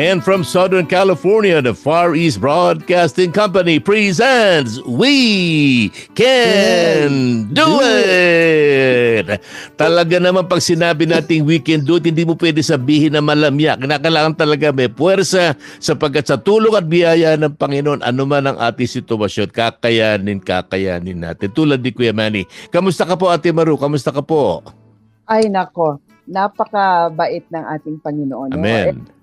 And from Southern California, the Far East Broadcasting Company presents We Can Do It! Talaga naman pag sinabi nating we can do it, hindi mo pwede sabihin na malamya. Kinakailangan talaga may puwersa sapagkat sa tulong at biyaya ng Panginoon, anuman ang ating sitwasyon, kakayanin, kakayanin natin. Tulad ni Kuya Manny. Kamusta ka po, Ate Maru? Kamusta ka po? Ay nako, napakabait ng ating Panginoon. no?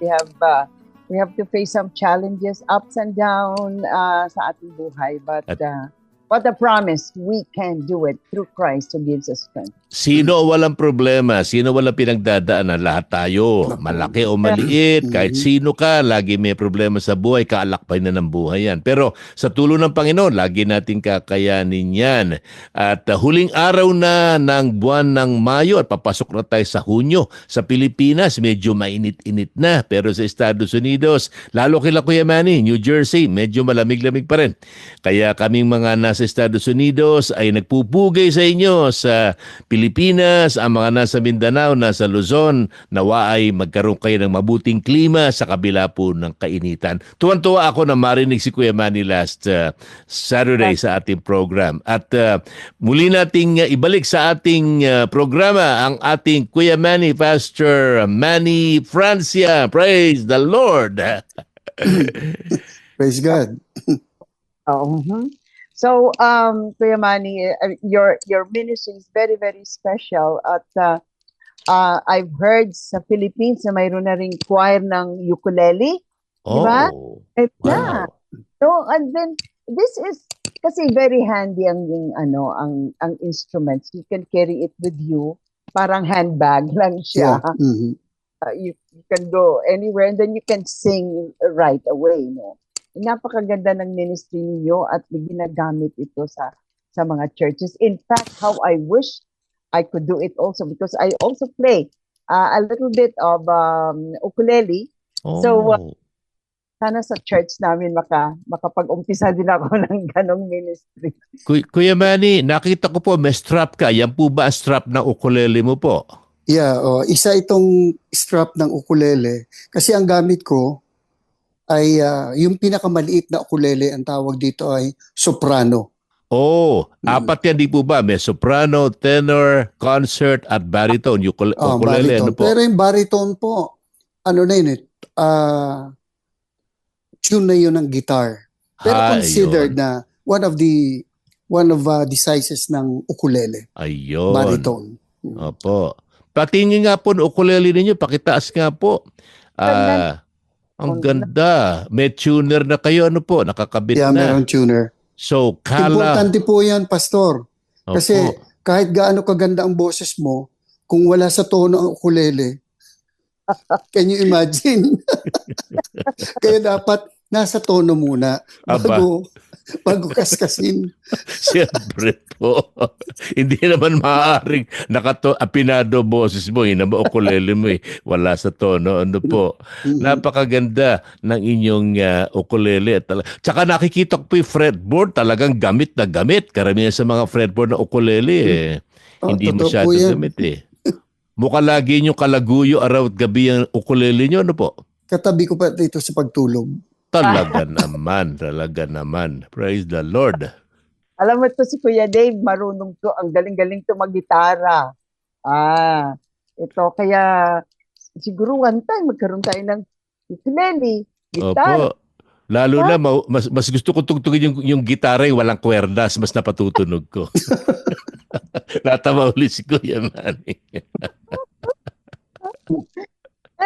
We have uh, we have to face some challenges, ups and down uh, sa ating buhay, but uh, what a promise, we can do it through Christ who gives us strength. Sino walang problema? Sino walang pinagdadaanan? Lahat tayo. Malaki o maliit. Kahit sino ka, lagi may problema sa buhay. Kaalakbay na ng buhay yan. Pero sa tulong ng Panginoon, lagi natin kakayanin yan. At uh, huling araw na ng buwan ng Mayo at papasok na tayo sa Hunyo. Sa Pilipinas, medyo mainit-init na. Pero sa Estados Unidos, lalo kila Kuya Manny, New Jersey, medyo malamig-lamig pa rin. Kaya kaming mga nasa Estados Unidos ay nagpupugay sa inyo sa Pilipinas, ang mga nasa Mindanao, nasa Luzon, nawa ay magkaroon kayo ng mabuting klima sa kabila po ng kainitan. Tuwan-tuwa ako na marinig si Kuya Manny last uh, Saturday sa ating program. At uh, muli nating uh, ibalik sa ating uh, programa ang ating Kuya Manny, Pastor Manny Francia. Praise the Lord! Praise God. Oh, mhm. So, um, Kuya Manny, uh, your your ministry is very very special at uh, uh, I've heard sa Philippines na mayroon na ring choir ng ukulele. ba? Oh, Eh, wow. Yeah. So and then this is kasi very handy ang yung ano ang ang instruments. You can carry it with you. Parang handbag lang siya. Yeah. mhm. Uh, you, you can go anywhere and then you can sing right away, no. Napakaganda ng ministry niyo at ginagamit ito sa sa mga churches. In fact, how I wish I could do it also because I also play uh, a little bit of um, ukulele So, uh, Oh. sana sa church namin maka makapag-umpisa din ako ng ganong ministry. Kuy- Kuya Manny, nakita ko po may strap ka. Yan po ba ang strap ng ukulele mo po? Yeah, oh, isa itong strap ng ukulele. Kasi ang gamit ko ay ah, yung pinakamaliit na ukulele, ang tawag dito ay soprano. Oh, Mm. apat yan di po ba? May soprano, tenor, concert, at baritone. Ukul- Ah, ukulele, ano baritone. po? Pero yung baritone po, ano na yun eh, ah, tune na yun ng guitar. Pero Ha, considered ayun. na one of the one of ah, the sizes ng ukulele, Ayun. baritone. Opo. Patingin nga po ng ukulele ninyo. Pakitaas nga po. Ah, ang ganda. May tuner na kayo. Ano po? Nakakabit Yeah, na. meron tuner. So, kala. Importante po yan, Pastor. Opo. Kasi kahit gaano kaganda ang boses mo, kung wala sa tono ang ukulele, can you imagine? Kaya dapat nasa tono muna Aba. Bago, kaskasin. Siyempre po. Hindi naman maaaring nakato apinado boses mo, eh, na ukulele mo eh. Wala sa tono. Ano po? Mhm. Napakaganda ng inyong uh, ukulele. Tal- Tsaka nakikita ko po yung fretboard, talagang gamit na gamit. Karamihan sa mga fretboard na ukulele eh. Oh, Hindi masyado gamit eh. Mukha lagi nyo kalaguyo araw at gabi ang ukulele nyo. Ano po? Katabi ko pa dito sa pagtulog. Talaga naman, talaga naman. Praise the Lord. Alam mo to si Kuya Dave, marunong to, ang galing-galing to mag-gitara. Ah, ito kaya siguro one time magkaroon tayo ng ukulele, gitara. Opo. Lalo na, ma- mas, mas gusto ko tugtugin yung, yung gitara yung walang kwerdas, mas napatutunog ko. Natawa ulit si Kuya Manny.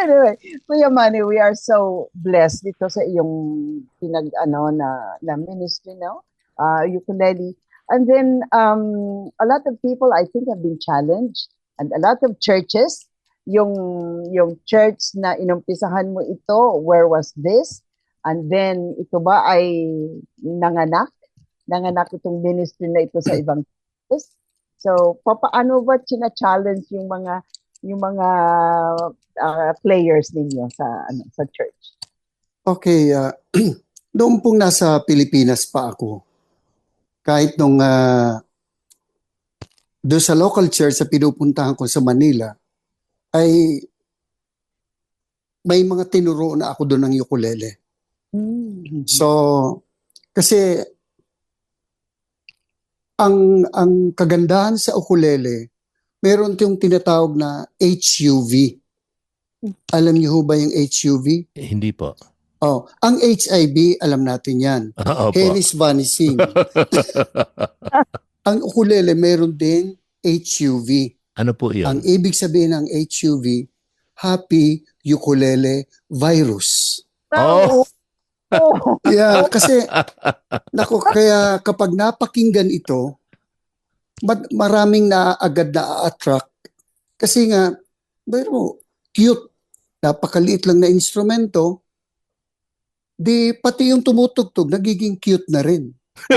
Anyway, Kuya Manny, we are so blessed dito sa iyong pinag ano na na ministry no. Uh, ukulele. And then um a lot of people I think have been challenged and a lot of churches yung yung church na inumpisahan mo ito, where was this? And then, ito ba ay nanganak? Nanganak itong ministry na ito sa ibang churches? So, papaano ba china-challenge yung mga yung mga ah, players ninyo sa ano sa church? Okay, ah, noong pong nasa Pilipinas pa ako, kahit nung uh, doon sa local church sa pinupuntahan ko sa Manila, ay may mga tinuro na ako doon ng ukulele. So, kasi ang ang kagandahan sa ukulele, meron tiyong tinatawag na HUV. Alam niyo ho ba yung HUV? Eh, hindi po. Oh, ang HIV, alam natin yan. Opo. Hair is vanishing. ang ukulele, meron din HUV. ano po yun? Ang ibig sabihin ng HUV, Happy Ukulele Virus. Oh. Oh. Yeah, kasi nako kaya kapag napakinggan ito, maraming na agad na attract kasi nga pero cute, napakaliit lang na instrumento. Di pati yung tumutugtog nagiging cute na rin.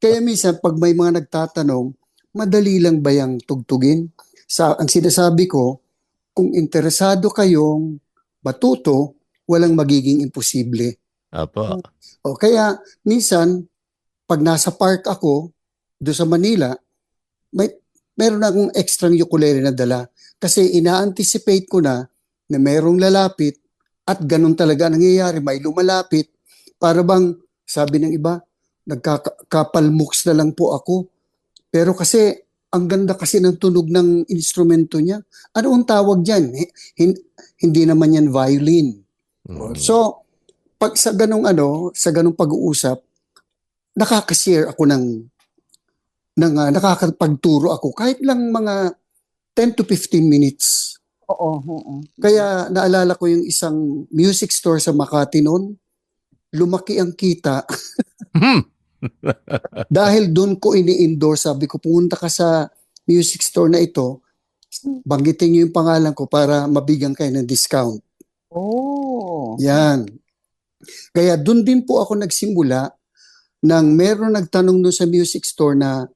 Kaya minsan pag may mga nagtatanong, madali lang ba yung tugtugin? Sa ang sinasabi ko, kung interesado kayong matuto, walang magiging imposible. Opo. O kaya minsan pag nasa park ako do sa Manila, may meron akong extra ukulele na dala kasi ina-anticipate ko na na merong lalapit at ganun talaga ang nangyayari, may lumalapit para bang sabi ng iba, nagkakapalmuks na lang po ako. Pero kasi ang ganda kasi ng tunog ng instrumento niya. Ano ang tawag diyan? Hindi naman yan violin. Mm. So, pag sa ganong ano, sa ganong pag-uusap, nakaka-share ako ng ng uh, nakakapagturo ako kahit lang mga 10 to 15 minutes. Oo, oo. Kaya naalala ko yung isang music store sa Makati noon. Lumaki ang kita Hmm. dahil doon ko ini-endorse. Sabi ko, pumunta ka sa music store na ito, banggitin niyo yung pangalan ko para mabigyan kayo ng discount. Oh. Yan. Kaya doon din po ako nagsimula nang meron nagtanong doon sa music store na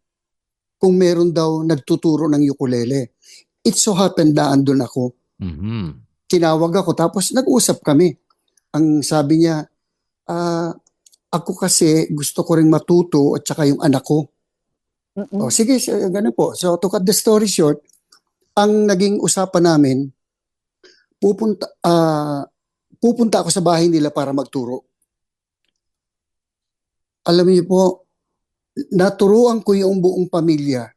kung meron daw nagtuturo ng ukulele. It so happened daan doon ako. Mhm. Tinawag ako tapos nag-usap kami. Ang sabi niya, ah, ako kasi gusto ko ring matuto at saka yung anak ko. Mm-mm. O sige, so, ganun po. So to cut the story short, ang naging usapan namin, pupunta, ah, pupunta ako sa bahay nila para magturo. Alam niyo po, naturuan ko yung buong pamilya.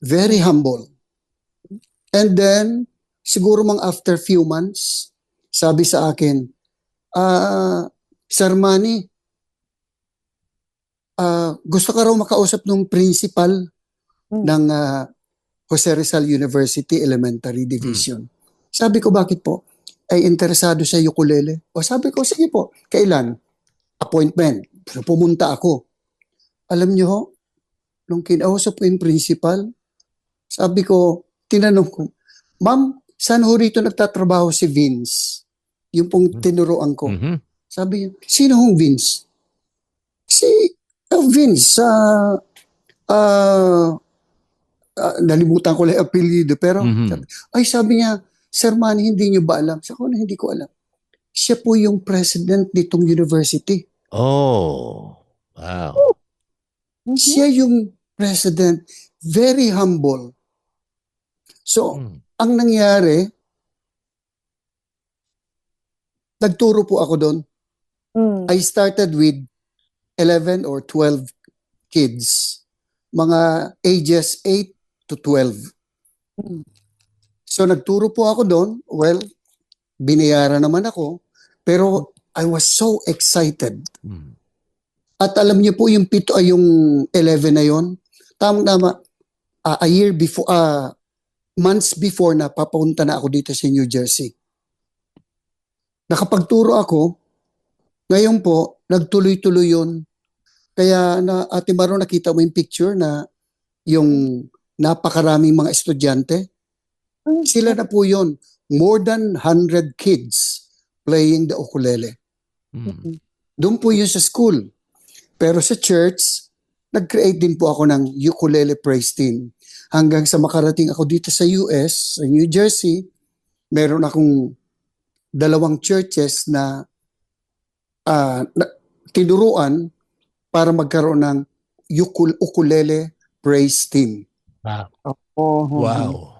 Very humble. And then, siguro mga after few months, sabi sa akin, ah, Sir Manny, ah, gusto ka raw makausap ng principal Mm. ng ah, Jose Rizal University Elementary Division. Sabi ko, bakit po? Ay interesado sa ukulele. O sabi ko, sige po, kailan? Appointment. Pero pumunta ako. Alam niyo ho, nung kinausap ko yung principal, sabi ko, tinanong ko, Ma'am, saan ho rito nagtatrabaho si Vince? Yung pong tinuruan ko. Mhm. Sabi niya, sino hong Vince? Si uh, Vince, sa ah ah, nalimutan ko lang yung apelyido, pero Mhm. sabi, ay sabi niya, Sir Manny, hindi niyo ba alam? Sabi ko, "Na, hindi ko alam. Siya po yung president nitong university. Oh. Wow. Mhm. Siya yung president, very humble. So, Mm. ang nangyari, nagturo po ako doon. Mm. I started with 11 or 12 kids. Mga ages 8 to 12. Mm. So nagturo po ako doon. Well, binayaran naman ako. Pero I was so excited. Mm. At alam niyo po yung pito ay yung 11 na yon. Tamang tama. ah, a year before, ah, months before na papunta na ako dito sa New Jersey. Nakapagturo ako. Ngayon po, nagtuloy-tuloy yun. Kaya na Ate Maro nakita mo yung picture na yung napakaraming mga estudyante. Mm. Sila na po yun. More than 100 kids playing the ukulele. Mm. Doon po yun sa school. Pero sa church, nag-create din po ako ng ukulele praise team. Hanggang sa makarating ako dito sa US, sa New Jersey, meron akong dalawang churches na, ah, na tinuruan para magkaroon ng ukul- ukulele praise team. Oh, Wow.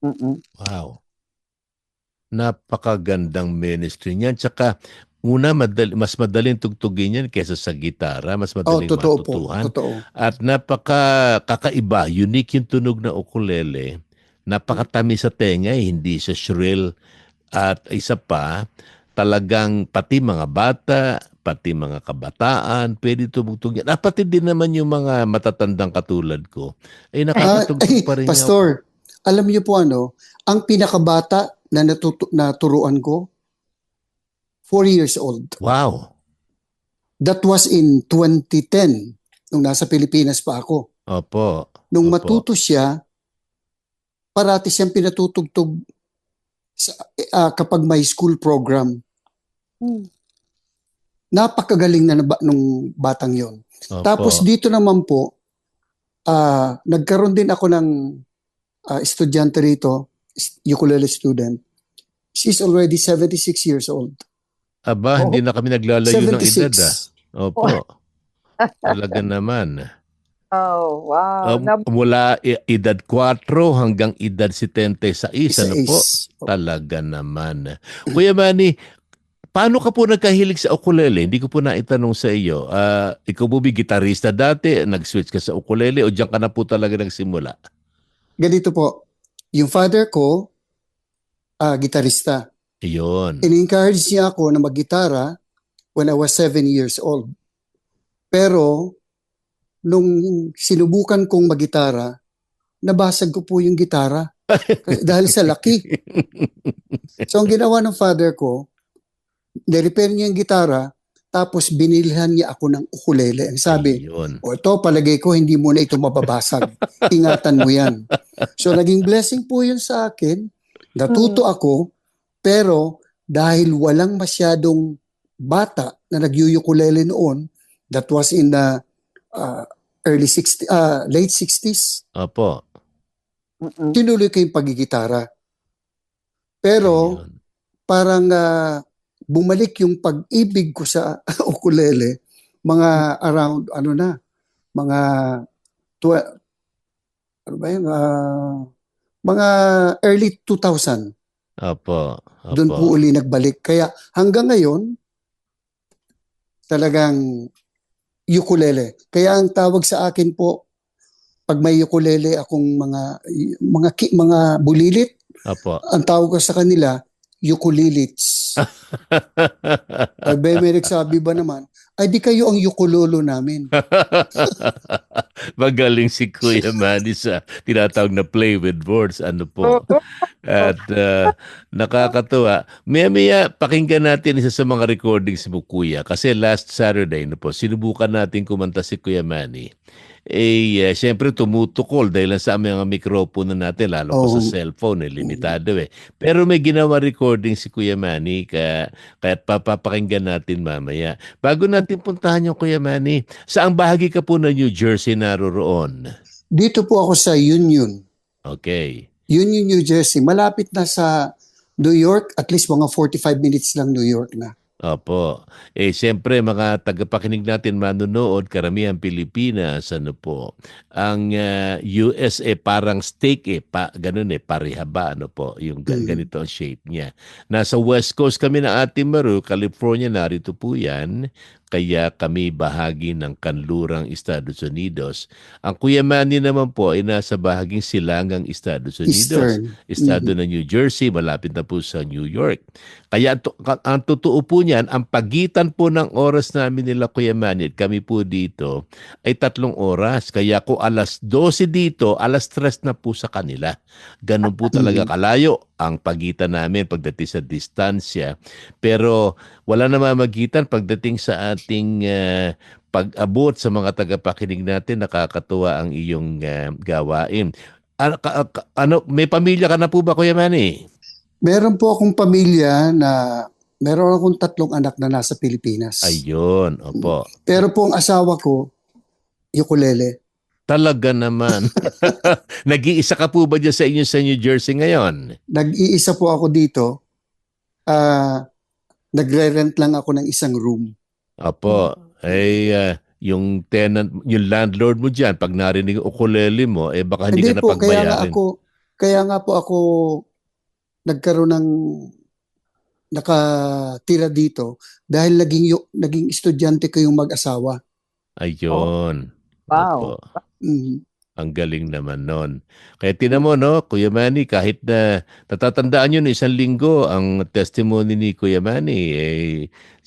Mm-mm. Wow. Napakagandang ministry niyan. Tsaka, una, madali, mas madaling tugtugin yan kesa sa gitara. Mas Oh, madaling totoo po. matutuhan. Totoo. At napaka kakaiba, unique yung tunog na ukulele. Napakatamis sa tenga, eh, hindi siya shrill. At isa pa, talagang pati mga bata, pati mga kabataan, pwede tumugtog yan. Ah, pati din naman yung mga matatandang katulad ko. Ay, Ah, nakakatugtog ay, pa rin Pastor, alam niyo po ano, ang pinakabata na natutu- naturuan ko, 4 years old. Wow. That was in 2010, nung nasa Pilipinas pa ako. Opo. Nung Opo. matuto siya, parati siyang pinatutugtog sa, ah, kapag may school program. Mm. Napakagaling na naba, nung batang yon. Opo. Tapos dito naman po, ah, nagkaroon din ako ng ah, estudyante rito, ukulele student. She's already 76 years old. Aba, hindi na kami naglalayo ng edad ah. 76. Opo. Talaga naman. Oh, wow. Um, Nab- mula i- edad 4 hanggang edad 76, ano po? Isa-is. Talaga naman. Kuya Manny, paano ka po nagkahilig sa ukulele? Hindi ko po naitanong sa iyo. Ah, ikaw po ba gitarista dati? Nag-switch ka sa ukulele o diyan ka na po talaga nagsimula? Ganito po, yung father ko, ah, gitarista. Iyon. In-encourage niya ako na maggitara when I was seven years old. Pero, nung sinubukan kong maggitara, nabasag ko po yung gitara. Kasi- dahil sa laki. So, ang ginawa ng father ko, nirepair niya yung gitara, tapos binilhan niya ako ng ukulele. Ang sabi, Iyon. o ito, palagay ko, hindi mo na ito mababasag. Ingatan mo yan. So, naging blessing po yun sa akin. Natuto ako, pero dahil walang masyadong bata na nagyuyukulele noon, that was in the uh, early 60, uh, late 60s, Opo. Mm-mm. tinuloy ko yung pagigitara. Pero, Ayun. parang ah, bumalik yung pag-ibig ko sa ukulele mga around ano na mga tw- ano ba yun Ah, mga early 2000 Opo. Opo. doon po uli nagbalik kaya hanggang ngayon talagang ukulele kaya ang tawag sa akin po pag may ukulele akong mga mga ki- mga bulilit Opo. ang tawag ko sa kanila ukulilits Ay, ba, may nagsabi ba naman, ay di kayo ang yukulolo namin. Magaling si Kuya Manny sa tinatawag na play with words. Ano po? At uh, nakakatuwa. Maya-maya, pakinggan natin isa sa mga recordings mo, Kuya. Kasi last Saturday, no po, sinubukan natin kumanta si Kuya Manny. Eh, uh, syempre tumutukol dahil sa mga mikropono natin, lalo pa Oo. sa cellphone, eh, limitado eh. Pero may ginawa recording si Kuya Manny, kaya, kaya papapakinggan natin mamaya. Bago natin puntahan yung Kuya Manny, saang bahagi ka po ng New Jersey naroroon? Dito po ako sa Union. Okay. Union, New Jersey. Malapit na sa New York. At least mga 45 minutes lang New York na. Opo. Eh, siyempre, mga tagapakinig natin manunood, karamihan Pilipinas, ano po, ang ah, US eh parang steak eh, pa, ganun eh, parihaba, ano po, yung Mm. ganito ang shape niya. Nasa West Coast kami ng Ate Maru, California, narito po yan, kaya kami bahagi ng kanlurang Estados Unidos. Ang Kuya Manny naman po ay nasa bahaging silangang Estados Unidos. Eastern. Estado ng New Jersey, malapit na po sa New York. Kaya to- ang totoo po niyan, ang pagitan po ng oras namin nila Kuya Manny at kami po dito ay tatlong oras. Kaya kung alas 12 dito, alas 3 na po sa kanila. Ganun po talaga kalayo ang pagitan namin pagdating sa distansya. Pero wala na mamagitan pagdating sa ating ah, pag-abot sa mga tagapakinig natin. Nakakatuwa ang iyong ah, gawain. Ano, ka- ka- ano, may pamilya ka na po ba, Kuya Manny? Meron po akong pamilya na meron akong tatlong anak na nasa Pilipinas. Ayun, opo. Pero po ang asawa ko, ukulele. Talaga naman. Nag-iisa ka po ba dyan sa inyo sa New Jersey ngayon? Nag-iisa po ako dito. Ah, nagre-rent lang ako ng isang room. Opo. Eh, ah, yung tenant, yung landlord mo dyan, pag narinig yung ukulele mo, eh baka hindi, Hindi ka po, kaya nga napagbayarin. ako, kaya nga po ako nagkaroon ng nakatira dito dahil naging yu- naging estudyante ko yung mag-asawa. Ayun. Wow. Opo. Mhm. Ang galing naman nun. Kaya tinan mo, no, Kuya Manny, kahit na natatandaan na isang linggo, ang testimony ni Kuya Manny, eh,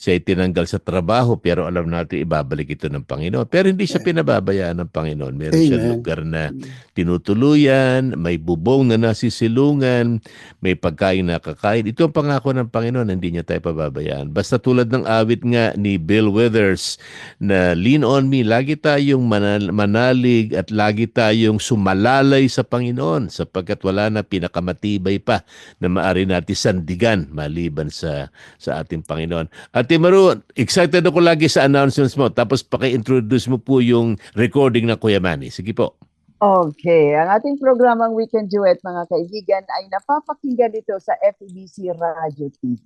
siya ay tinanggal sa trabaho, pero alam natin ibabalik ito ng Panginoon. Pero hindi siya pinababayaan ng Panginoon. Meron siya Amen. lugar na tinutuluyan, may bubong na nasisilungan, may pagkain na kakain. Ito ang pangako ng Panginoon, hindi niya tayo pababayaan. Basta tulad ng awit nga ni Bill Withers na lean on me, lagi tayong manal- manalig at lagi tayong sumalalay sa Panginoon sapagkat wala na pinakamatibay pa na maari natin sandigan maliban sa sa ating Panginoon. Ate Maru, excited ako lagi sa announcements mo. Tapos paki-introduce mo po yung recording ng Kuya Manny. Sige po. Okay, ang ating programang Weekend Duet, mga kaibigan, ay napapakinggan dito sa FEBC Radio TV.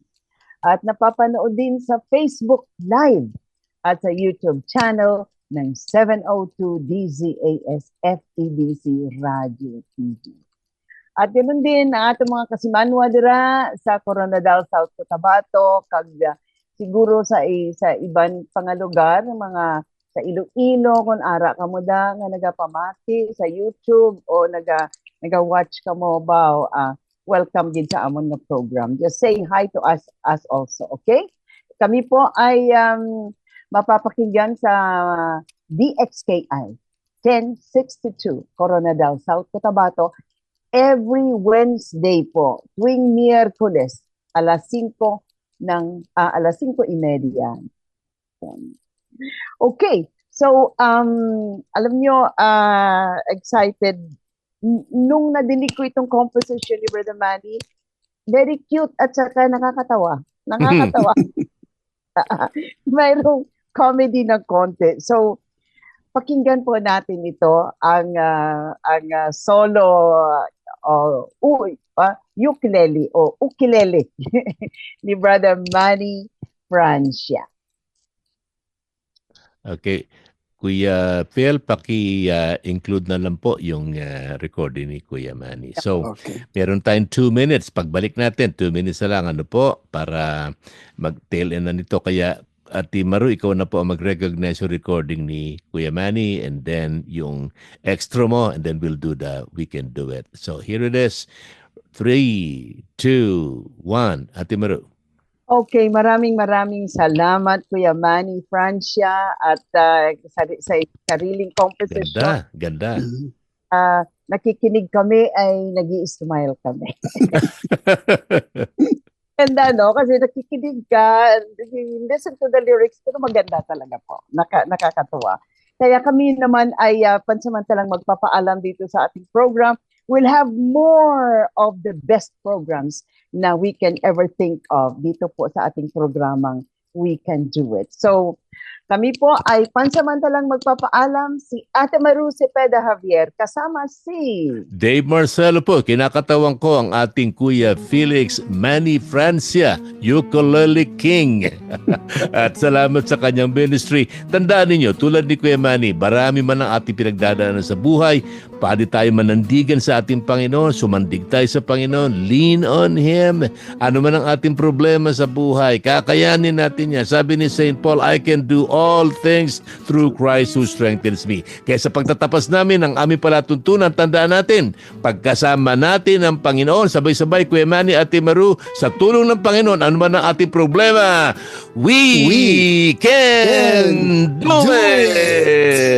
At napapanood din sa Facebook Live at sa YouTube channel ng 702 DZAS FEBC Radio TV. At ganoon din ang atong mga kasimanwa dira sa Coronadal, South Cotabato, kag siguro sa sa ibang pangalugar, mga sa Iloilo kung ara ka mo da nga nagapamati sa YouTube o naga naga-watch ka mo ba ah, welcome din sa amon na program. Just say hi to us us also, okay? Kami po ay um, mapapakinggan sa DXKI 1062 Coronadal South Cotabato every Wednesday po, tuwing Miyerkules, alas 5 ng ah, alas 5:30. Okay. So, um, alam nyo, ah, excited. Nung nadinig ko itong composition ni Brother Manny, very cute at saka nakakatawa. Nakakatawa. Mayroong comedy ng konti. So, pakinggan po natin ito, ang, ah, ang ah, solo uh, u- ah, ukulele o ukulele ni Brother Manny Francia. Okay. Kuya Phil, paki-include na lang po yung ah, recording ni Kuya Manny. So, Okay. meron tayong two minutes. Pagbalik natin, two minutes na lang ano po para mag-tail end na nito. Kaya Ati Maru, ikaw na po ang mag-recognize yung recording ni Kuya Manny and then yung extra mo and then we'll do the We Can Do It. So here it is. Three, two, one. Ati Maru. Okay, maraming maraming salamat Kuya Manny Francia at ah, sa, sa sariling composition. Ganda, ganda. Ah, nakikinig kami ay nag smile kami. Ganda, no? Kasi nakikinig ka, listen to the lyrics, pero maganda talaga po. Naka, nakakatuwa. Kaya kami naman ay ah, pansamantalang magpapaalam dito sa ating program. We'll have more of the best programs na we can ever think of dito po sa ating programang We Can Do It. So, kami po ay pansamantalang magpapaalam si Ate Maru Cepeda Javier kasama si Dave Marcelo po, kinakatawan ko ang ating Kuya Felix Manny Francia, Ukulele King. At salamat sa kanyang ministry. Tandaan ninyo, tulad ni Kuya Manny, marami man ang ating pinagdadaanan sa buhay. Pwede tayo manandigan sa ating Panginoon, sumandig tayo sa Panginoon, lean on Him. Ano man ang ating problema sa buhay, kakayanin natin yan. Sabi ni St. Paul, I can do things through Christ who strengthens me. Kaya sa pagtatapas namin ng aming palatuntunan, tandaan natin, pagkasama natin ang Panginoon, sabay-sabay, Kuya Manny at Maru, sa tulong ng Panginoon, ano man ang ating problema, we, We can, do, do it!